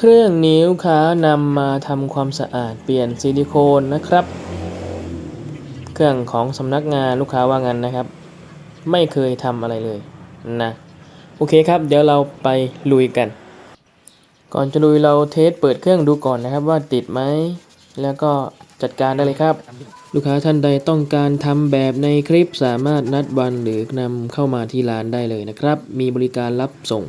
เครื่องนิ้วขานำมาทำความสะอาดเปลี่ยนซิลิโคนนะครับ เครื่องของสำนักงานลูกค้าว่างั้นนะครับ ไม่เคยทำอะไรเลยนะโอเคครับ เดี๋ยวเราไปลุยกัน ก่อนจะลุยเราเทสเปิดเครื่องดูก่อนนะครับว่าติดไหมแล้วก็จัดการได้เลยครับ ลูกค้าท่านใดต้องการทำแบบในคลิปสามารถนัดวันหรือนำเข้ามาที่ร้านได้เลยนะครับ มีบริการรับส่ง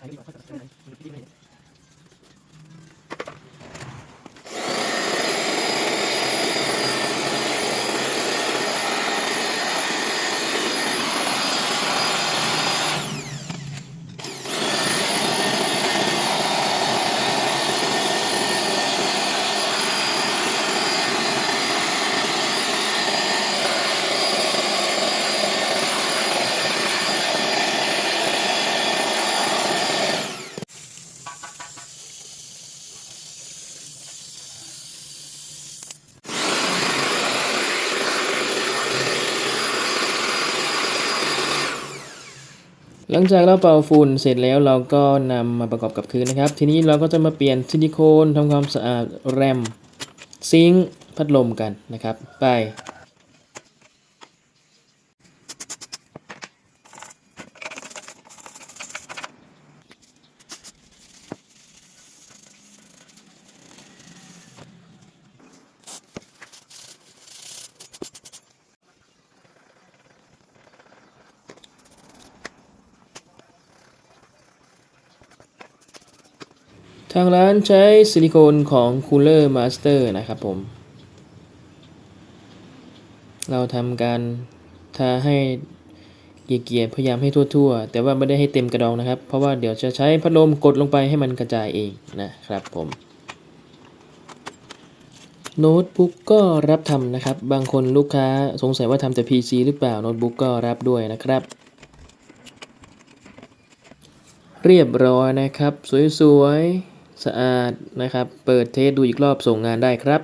すみません。 หลังจากเราเป่าฝุ่นเสร็จแล้วเราก็นำมาประกอบกับคืนนะครับ ทีนี้เราก็จะมาเปลี่ยนซิลิโคนทำความสะอาดแรมซิงค์พัดลมกันนะครับ ไป ทางร้านใช้ซิลิโคนของ Cooler Master นะครับผม เราทำการทาให้เกลี่ยๆพยายามให้ทั่วๆ แต่ว่าไม่ได้ให้เต็มกระดองนะครับ เพราะว่าเดี๋ยวจะใช้พัดลมกดลงไปให้มันกระจายเองนะครับผมโน้ตบุ๊กก็รับทำนะครับ บางคนลูกค้าสงสัยว่าทำแต่ PC หรือเปล่าโน้ตบุ๊กก็รับด้วยนะครับ เรียบร้อยนะครับ สวยๆ สะอาดนะครับ เปิดเทสดูอีกรอบส่งงานได้ครับ